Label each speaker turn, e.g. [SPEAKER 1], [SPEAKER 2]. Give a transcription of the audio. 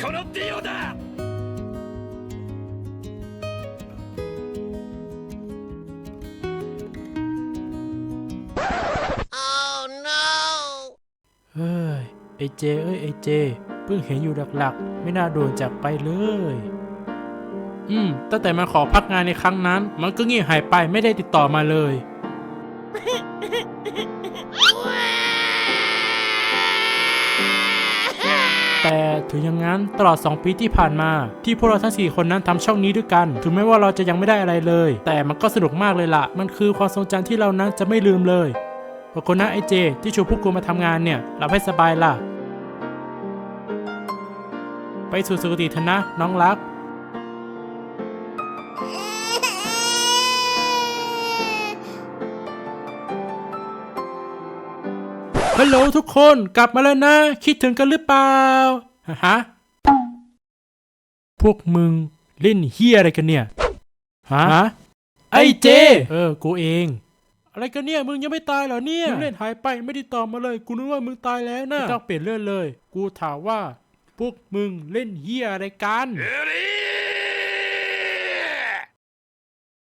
[SPEAKER 1] このディオだ
[SPEAKER 2] เฮ้ยไอเจเอ้ยไอเจ เพิ่งเห็นอยู่หลักๆ ไม่น่าโดนจากไปเลย อืม ตั้งแต่มาขอพักงานในครั้งนั้น มันก็เงียบหายไปไม่ได้ติดต่อมาเลย แต่ถึงอย่างนั้นตลอด 2 ปีที่ผ่านมา ที่พวกเราทั้ง 4 คนนั้นทำช่องนี้ด้วยกัน ถึงแม้ว่าเราจะยังไม่ได้อะไรเลย แต่มันก็สนุกมากเลยล่ะ มันคือความทรงจำที่เรานั้นจะไม่ลืมเลยขอบคุณนะไอเจ ที่ชวนพวกกูมาทำงานเนี่ยหลับให้สบายล่ะ ไปสู่สุคติเถอะนะน้องรัก ฮัลโหลทุกคนกลับมาแล้วนะ คิดถึงกันหรือเปล่าฮะฮะพวกมึงเล่นเฮียอะไรกันเนี่ยฮะไอ้เจ เออกูเอง อะไรกันเนี่ยมึงยังไม่ตายเหรอเนี่ยมึงเล่นหายไปไม่ได้ตอบมาเลย กูนึกว่ามึงตายแล้วนะไม่ต้องเปลี่ยนเรื่องเลย กูถามว่า พวกมึงเล่นเฮียอะไรกัน
[SPEAKER 1] うり